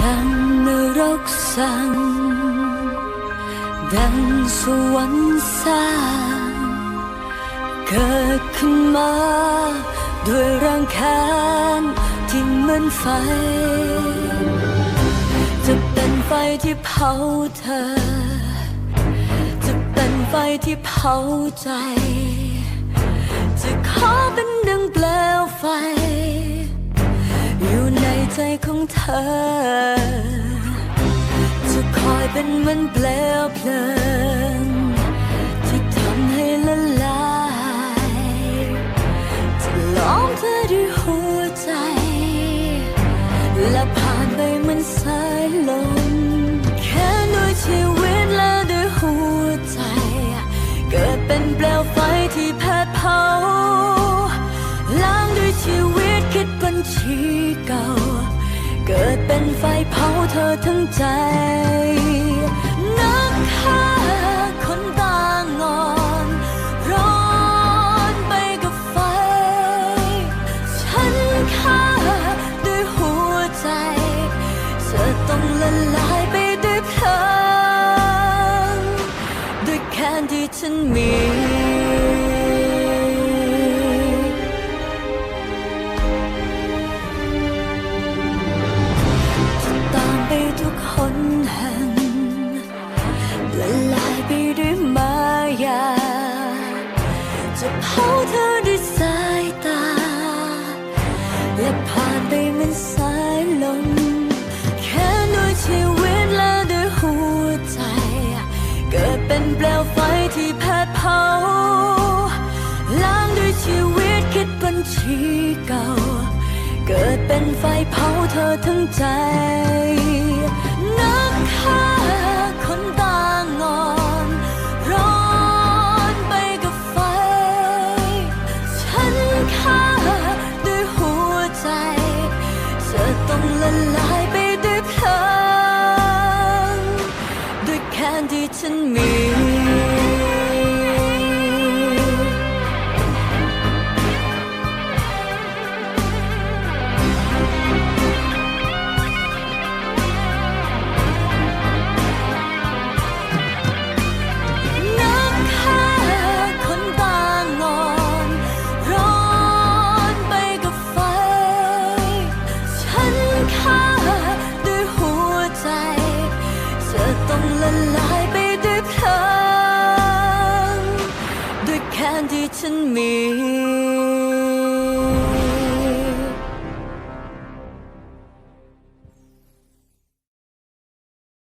ดังนรกสั่งดังสวรรค์สร้างเกิดขึ้นมา ด้วยแรงแค้นที่เหมือนไฟ จะเป็นไฟที่เผาเธอ จะเป็นไฟที่เผาใจ จะขอเป็นดังเปลวไฟ ของเธอ จะคอยเป็นเหมือนเปลวเพลิง ที่ทำให้ละลาย จะล้อมเธอด้วยหัวใจ และผ่านไปเหมือนสายลมแค่ด้วยชีวิตและด้วยหัวใจ เกิดเป็นเปลวไฟที่แผดเผาล้างด้วยชีวิตคิดบัญชีเก่า เกิดเป็นไฟเผาเธอทั้งใจ นักฆ่าคนตางอนร้อนไปกับไฟ ฉันฆ่าด้วยหัวใจ เธอต้องละลายไปด้วยเพลิงด้วยแค้นที่ฉันมี จะเผาเธอด้วยสายตา และผ่านไปเหมือนสายลมแค่ด้วยชีวิตและด้วยหัวใจ เกิดเป็นเปลวไฟที่แผดเผาล้างด้วยชีวิตคิดบัญชีเก่า เกิดเป็นไฟเผาเธอทั้งใจ แค้ ด้วย